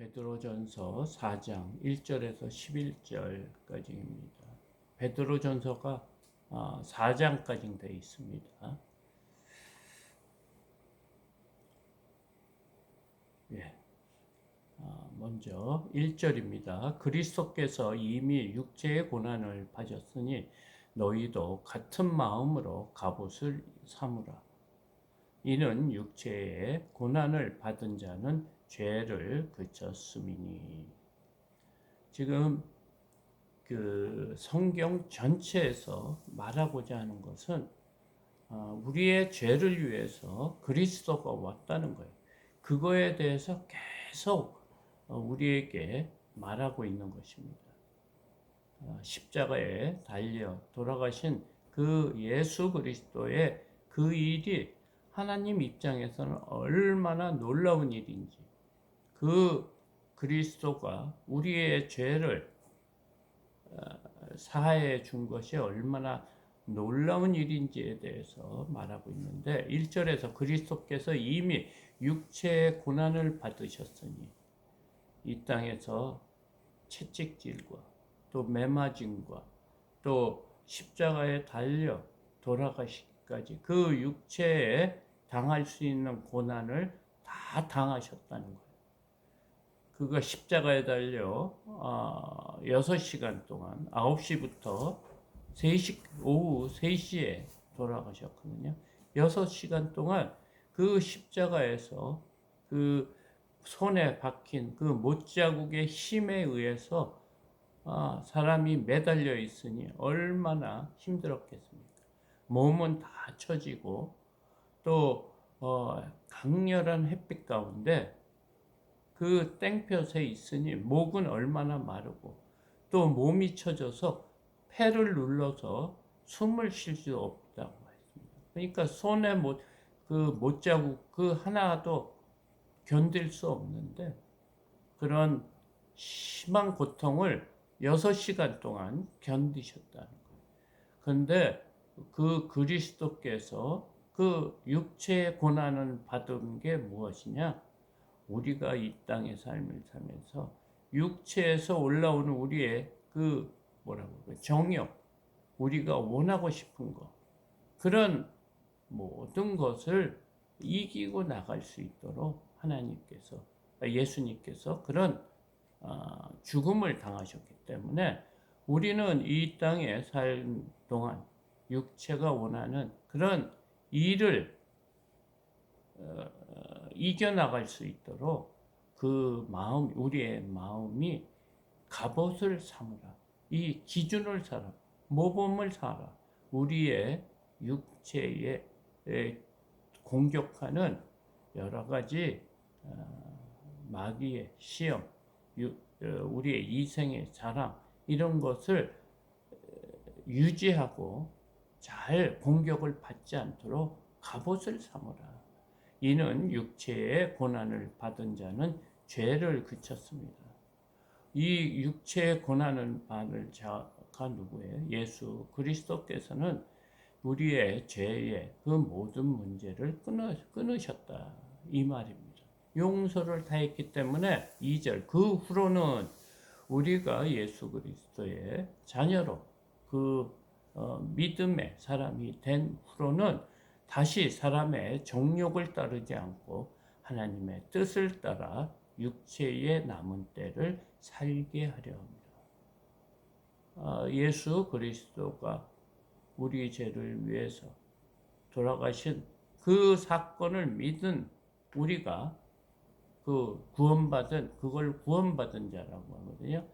베드로전서 4장 1절에서 11절까지입니다. 베드로전서가 4장까지 되어 있습니다. 예. 아, 먼저 1절입니다. 그리스도께서 이미 육체의 고난을 받으셨으니 너희도 같은 마음으로 갑옷을 삼으라. 이는 육체의 고난을 받은 자는 죄를 그쳤음이니. 지금 그 성경 전체에서 말하고자 하는 것은 어, 우리의 죄를 위해서 그리스도가 왔다는 거예요. 그거에 대해서 계속 어, 우리에게 말하고 있는 것입니다. 어, 십자가에 달려 돌아가신 그 예수 그리스도의 그 일이 하나님 입장에서는 얼마나 놀라운 일인지, 그 그리스도가 우리의 죄를 어, 사하해 준 것이 얼마나 놀라운 일인지에 대해서 말하고 있는데 1절에서 그리스도께서 이미 육체의 고난을 받으셨으니 이 땅에서 채찍질과 또 매맞음과 또 십자가에 달려 돌아가시기까지 그 육체에 당할 수 있는 고난을 다 당하셨다는 거예요. 그가 십자가에 달려 어, 6시간 동안 9시부터 3시, 오후 3시에 돌아가셨거든요. 6시간 동안 그 십자가에서 그 손에 박힌 그 못자국의 힘에 의해서 아, 사람이 매달려 있으니 얼마나 힘들었겠습니까? 몸은 다 처지고 또 어, 강렬한 햇빛 가운데 그 땡볕에 있으니 목은 얼마나 마르고 또 몸이 처져서 폐를 눌러서 숨을 쉴 수 없다고 했습니다. 그러니까 손에 못, 그 못자국 그 하나도 견딜 수 없는데 그런 심한 고통을 6시간 동안 견디셨다는 거예요. 근데 그 그리스도께서 그 육체의 고난을 받은 게 무엇이냐? 우리가 이 땅의 삶을 살면서 육체에서 올라오는 우리의 그 뭐라고 그래 정욕, 우리가 원하고 싶은 것 그런 모든 것을 이기고 나갈 수 있도록 하나님께서 예수님께서 그런 아, 죽음을 당하셨기 때문에 우리는 이 땅에 살 동안 육체가 원하는 그런 일을 어, 이겨나갈 수 있도록 그 마음, 우리의 마음이 갑옷을 삼으라. 이 기준을 살아. 모범을 살아. 우리의 육체에 공격하는 여러 가지 어, 마귀의 시험, 어, 우리의 이생의 자랑 이런 것을 어, 유지하고 잘 공격을 받지 않도록 갑옷을 삼으라. 이는 육체의 고난을 받은 자는 죄를 그쳤습니다. 이 육체의 고난을 받을 자가 누구예요? 예수 그리스도께서는 우리의 죄의 그 모든 문제를 끊으, 끊으셨다. 이 말입니다. 용서를 다 했기 때문에 2절 그 후로는 우리가 예수 그리스도의 자녀로 그 어, 믿음의 사람이 된 후로는 다시 사람의 정욕을 따르지 않고 하나님의 뜻을 따라 육체의 남은 때를 살게 하려 합니다. 어, 예수 그리스도가 우리 죄를 위해서 돌아가신 그 사건을 믿은 우리가 그 구원받은 그걸 구원받은 자라고 하거든요.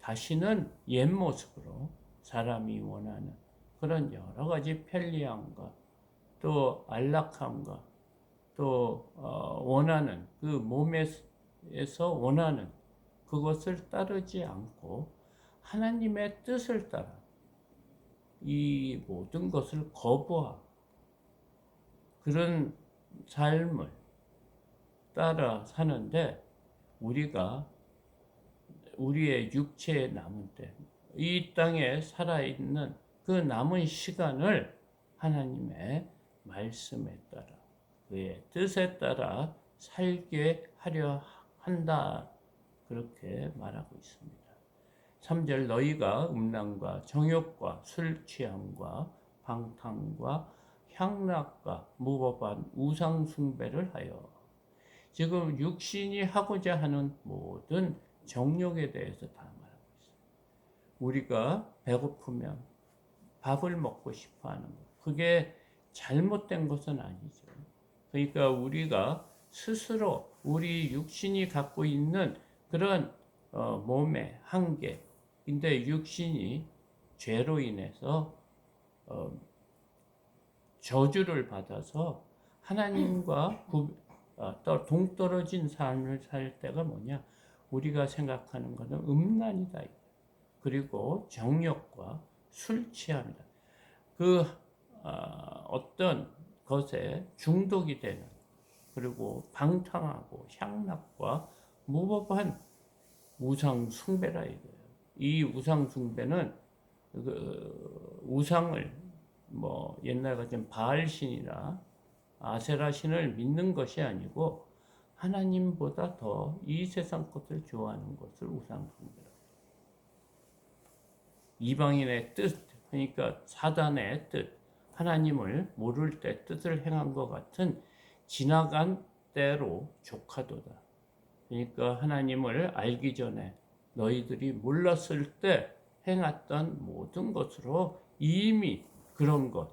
다시는 옛 모습으로 사람이 원하는 그런 여러 가지 편리함과 또 안락함과 또 어, 원하는 그 몸에서 원하는 그것을 따르지 않고 하나님의 뜻을 따라 이 모든 것을 거부하고 그런 삶을 따라 사는데 우리가 우리의 육체에 남은 때, 이 땅에 살아있는 그 남은 시간을 하나님의 말씀에 따라, 그의 뜻에 따라 살게 하려 한다. 그렇게 말하고 있습니다. 3절 너희가 음란과 정욕과 술 취함과 방탕과 향락과 무법한 우상 숭배를 하여 지금 육신이 하고자 하는 모든 정욕에 대해서 다 말하고 있어요. 우리가 배고프면 밥을 먹고 싶어 하는 것. 그게 잘못된 것은 아니죠. 그러니까 우리가 스스로 우리 육신이 갖고 있는 그런 어, 몸의 한계인데 육신이 죄로 인해서 어, 저주를 받아서 하나님과 구, 어, 떠- 동떨어진 삶을 살 때가 뭐냐? 우리가 생각하는 것은 음란이다. 그리고 정욕과 술 취합니다. 그 어, 어떤 것에 중독이 되는 그리고 방탕하고 향락과 무법한 우상 숭배라 이거예요. 이 우상 숭배는 그 우상을 뭐 옛날 같은 바알 신이나 아세라 신을 믿는 것이 아니고 하나님보다 더 이 세상 것을 좋아하는 것을 우상 숭배라. 이방인의 뜻, 그러니까 사단의 뜻, 하나님을 모를 때 뜻을 행한 것 같은 지나간 때로 조카도다. 그러니까 하나님을 알기 전에 너희들이 몰랐을 때 행했던 모든 것으로 이미 그런 것,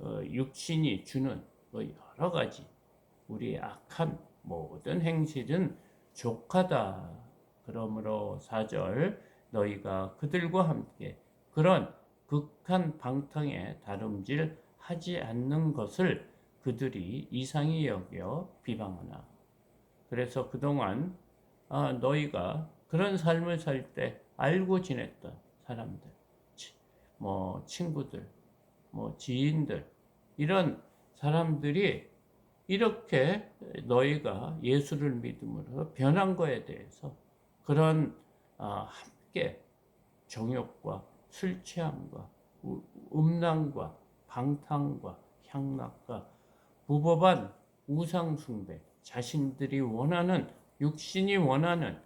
어, 육신이 주는 뭐 여러 가지 우리의 악한 모든 행실은 족하다. 그러므로 사절 너희가 그들과 함께 그런 극한 방탕에 다름질 하지 않는 것을 그들이 이상히 여겨 비방하나. 그래서 그동안 아, 너희가 그런 삶을 살 때 알고 지냈던 사람들, 치- 뭐 친구들, 뭐 지인들 이런 사람들이 이렇게 너희가 예수를 믿음으로 변한 거에 대해서 그런 아, 함께 정욕과 술 취함과 우- 음란과 방탕과 향락과 무법한 우상 숭배 자신들이 원하는 육신이 원하는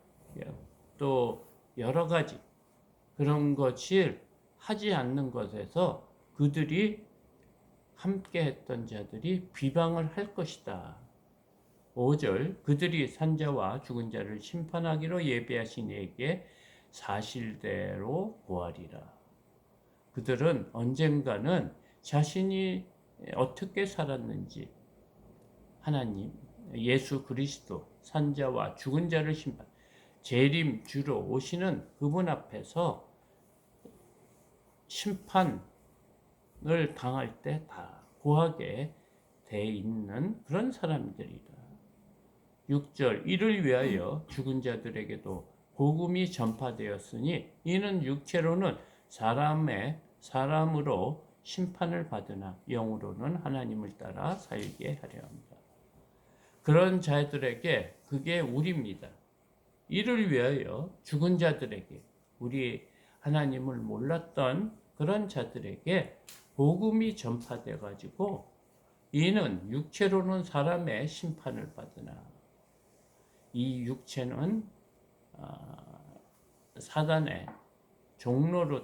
또 여러 가지 그런 것을 하지 않는 것에서 그들이 함께 했던 자들이 비방을 할 것이다. 5절 그들이 산자와 죽은 자를 심판하기로 예비하신 이에게 사실대로 보아리라. 그들은 언젠가는 자신이 어떻게 살았는지 하나님, 예수 그리스도, 산자와 죽은 자를 심판, 재림 주로 오시는 그분 앞에서 심판을 당할 때 다 고하게 돼 있는 그런 사람들이다. 6절 이를 위하여 죽은 자들에게도 복음이 전파되었으니 이는 육체로는 사람의 사람으로 심판을 받으나 영으로는 하나님을 따라 살게 하려 합니다. 그런 자들에게 그게 우리입니다. 이를 위하여 죽은 자들에게 우리 하나님을 몰랐던 그런 자들에게 복음이 전파돼 가지고 이는 육체로는 사람의 심판을 받으나 이 육체는 아, 사단의 종로로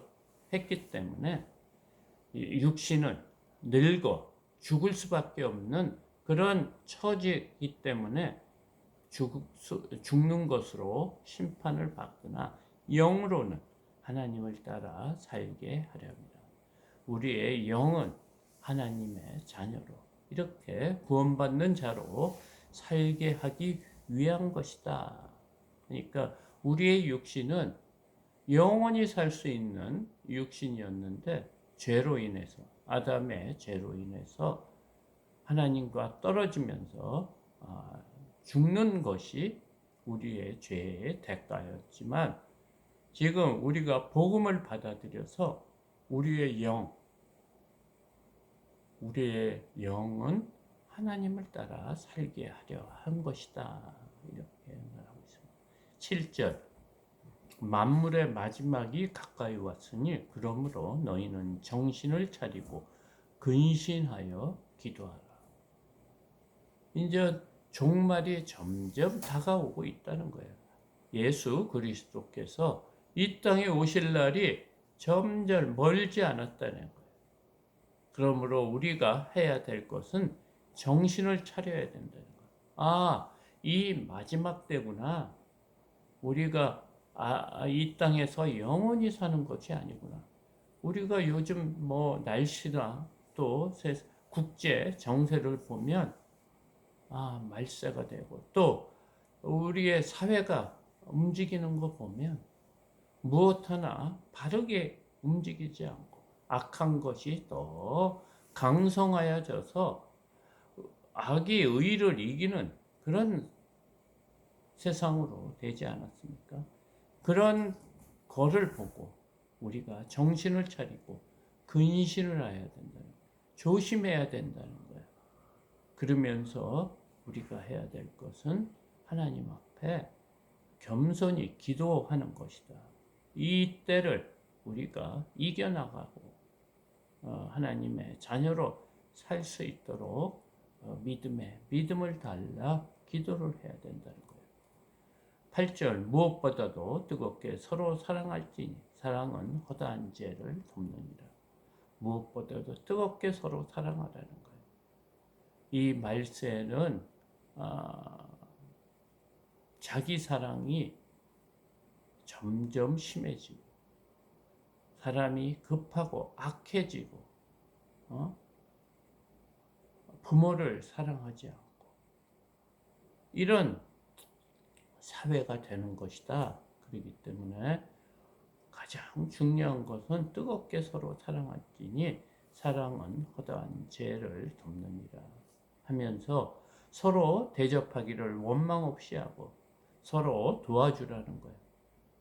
했기 때문에 이 육신은 늙어 죽을 수밖에 없는 그런 처지이기 때문에 죽, 죽는 것으로 심판을 받거나 영으로는 하나님을 따라 살게 하려 합니다. 우리의 영은 하나님의 자녀로 이렇게 구원받는 자로 살게 하기 위한 것이다. 그러니까 우리의 육신은 영원히 살 수 있는 육신이었는데 죄로 인해서 아담의 죄로 인해서 하나님과 떨어지면서 아, 죽는 것이 우리의 죄의 대가였지만 지금 우리가 복음을 받아들여서 우리의 영, 우리의 영은 하나님을 따라 살게 하려 한 것이다. 이렇게 말하고 있습니다. 7절 만물의 마지막이 가까이 왔으니 그러므로 너희는 정신을 차리고 근신하여 기도하라. 이제 종말이 점점 다가오고 있다는 거예요. 예수 그리스도께서 이 땅에 오실 날이 점점 멀지 않았다는 거예요. 그러므로 우리가 해야 될 것은 정신을 차려야 된다는 거예요. 아, 이 마지막 때구나. 우리가 아, 이 땅에서 영원히 사는 것이 아니구나. 우리가 요즘 뭐 날씨나 또 국제 정세를 보면 아, 말세가 되고 또 우리의 사회가 움직이는 거 보면 무엇 하나 바르게 움직이지 않고 악한 것이 더 강성하여져서 악이 의를 이기는 그런 세상으로 되지 않았습니까? 그런 거를 보고 우리가 정신을 차리고 근신을 해야 된다는. 조심해야 된다는 거예요. 그러면서 우리가 해야 될 것은 하나님 앞에 겸손히 기도하는 것이다. 이 때를 우리가 이겨나가고 어, 하나님의 자녀로 살 수 있도록 어, 믿음에 믿음을 달라 기도를 해야 된다는. 8절 무엇보다도 뜨겁게 서로 사랑할지니 사랑은 허다한 죄를 돕느니라. 무엇보다도 뜨겁게 서로 사랑하라는 거예요. 이 말세는 어, 자기 사랑이 점점 심해지고 사람이 급하고 악해지고 어? 부모를 사랑하지 않고 이런 사회가 되는 것이다. 그렇기 때문에 가장 중요한 것은 뜨겁게 서로 사랑할지니 사랑은 허다한 죄를 돕느니라 하면서 서로 대접하기를 원망 없이 하고 서로 도와주라는 거예요.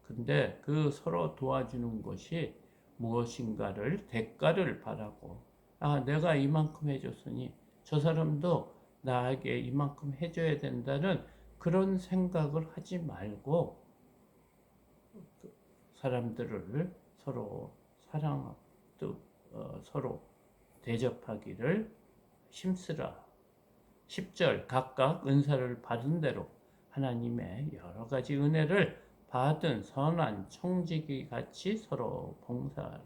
근데 그 서로 도와주는 것이 무엇인가를 대가를 바라고 아 내가 이만큼 해줬으니 저 사람도 나에게 이만큼 해줘야 된다는 그런 생각을 하지 말고 사람들을 서로 사랑 또 어, 서로 대접하기를 힘쓰라. 10절 각각 은사를 받은 대로 하나님의 여러 가지 은혜를 받은 선한 청지기 같이 서로 봉사하라.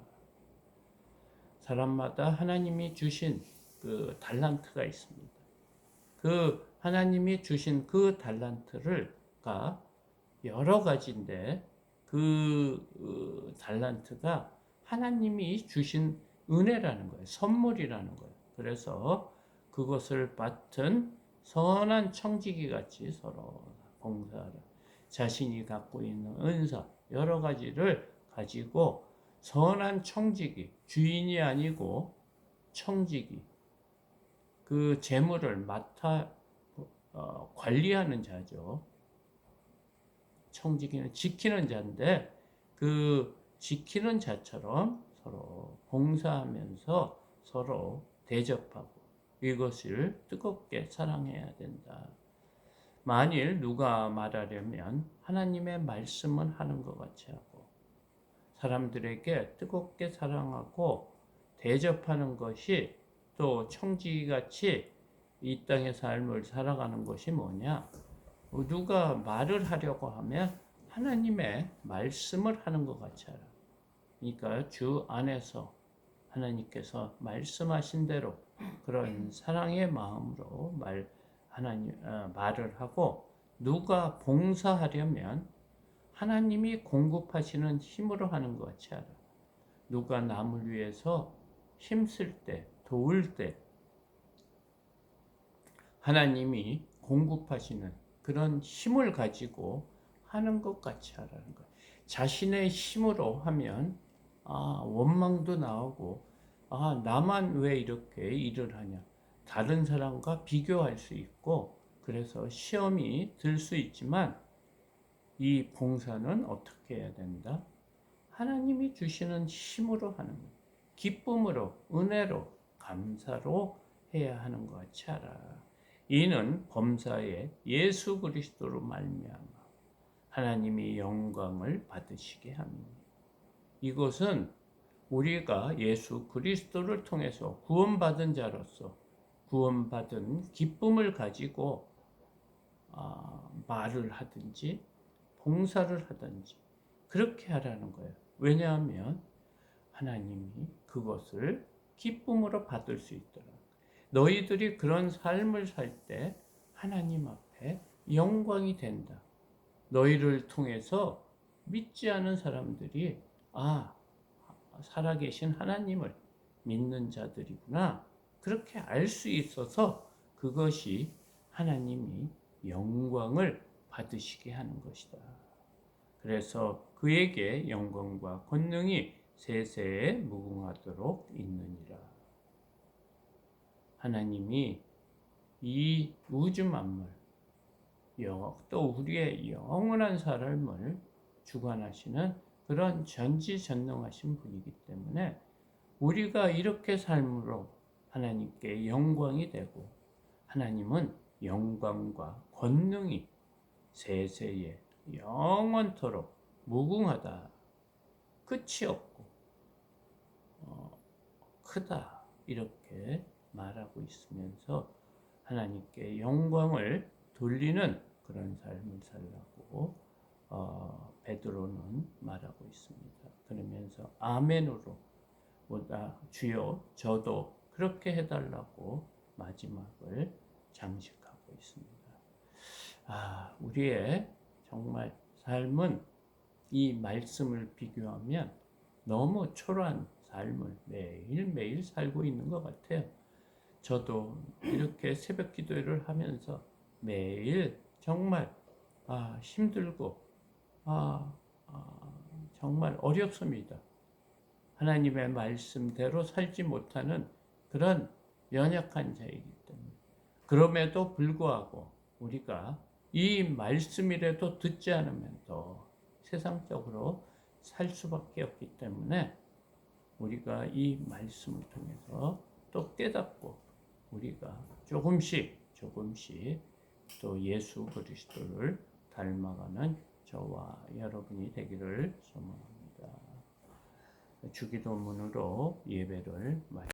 사람마다 하나님이 주신 그 달란트가 있습니다. 그 하나님이 주신 그 달란트를 가 여러 가지인데 그, 그 달란트가 하나님이 주신 은혜라는 거예요. 선물이라는 거예요. 그래서 그것을 맡은 선한 청지기 같이 서로 봉사하라. 자신이 갖고 있는 은사 여러 가지를 가지고 선한 청지기 주인이 아니고 청지기 그 재물을 맡아 어, 관리하는 자죠. 청지기는 지키는 자인데 그 지키는 자처럼 서로 봉사하면서 서로 대접하고 이것을 뜨겁게 사랑해야 된다. 만일 누가 말하려면 하나님의 말씀을 하는 것 같이 하고 사람들에게 뜨겁게 사랑하고 대접하는 것이 또 청지기 같이 이 땅의 삶을 살아가는 것이 뭐냐? 누가 말을 하려고 하면 하나님의 말씀을 하는 것 같이 하라. 그러니까 주 안에서 하나님께서 말씀하신 대로 그런 사랑의 마음으로 말 하나님 어, 말을 하고 누가 봉사하려면 하나님이 공급하시는 힘으로 하는 것 같이 하라. 누가 남을 위해서 힘쓸 때, 도울 때 하나님이 공급하시는 그런 힘을 가지고 하는 것 같이 하라는 거예요. 자신의 힘으로 하면 아, 원망도 나오고 아, 나만 왜 이렇게 일을 하냐. 다른 사람과 비교할 수 있고 그래서 시험이 들 수 있지만 이 봉사는 어떻게 해야 된다? 하나님이 주시는 힘으로 하는 것. 기쁨으로, 은혜로, 감사로 해야 하는 것 같이 알아. 이는 범사에 예수 그리스도로 말미암아 하나님이 영광을 받으시게 합니다. 이것은 우리가 예수 그리스도를 통해서 구원받은 자로서 구원받은 기쁨을 가지고 어, 말을 하든지 봉사를 하든지 그렇게 하라는 거예요. 왜냐하면 하나님이 그것을 기쁨으로 받을 수 있도록 너희들이 그런 삶을 살 때 하나님 앞에 영광이 된다. 너희를 통해서 믿지 않은 사람들이 아 살아계신 하나님을 믿는 자들이구나 그렇게 알 수 있어서 그것이 하나님이 영광을 받으시게 하는 것이다. 그래서 그에게 영광과 권능이 세세에 무궁하도록 있느니라. 하나님이 이 우주 만물, 영- 또 우리의 영원한 삶을 주관하시는 그런 전지전능하신 분이기 때문에 우리가 이렇게 삶으로 하나님께 영광이 되고 하나님은 영광과 권능이 세세에 영원토록 무궁하다. 끝이 없고 어, 크다. 이렇게 말하고 있으면서 하나님께 영광을 돌리는 그런 삶을 살라고 어, 베드로는 말하고 있습니다. 그러면서 아멘으로 보다 주여 저도 그렇게 해달라고 마지막을 장식하고 있습니다. 아, 우리의 정말 삶은 이 말씀을 비교하면 너무 초라한 삶을 매일매일 살고 있는 것 같아요. 저도 이렇게 새벽 기도를 하면서 매일 정말 아, 힘들고 아, 아, 정말 어렵습니다. 하나님의 말씀대로 살지 못하는 그런 연약한 자이기 때문에 그럼에도 불구하고 우리가 이 말씀이라도 듣지 않으면 더 세상적으로 살 수밖에 없기 때문에 우리가 이 말씀을 통해서 또 깨닫고 우리가 조금씩 조금씩 또 예수 그리스도를 닮아가는 저와 여러분이 되기를 소망합니다. 주기도문으로 예배를 마치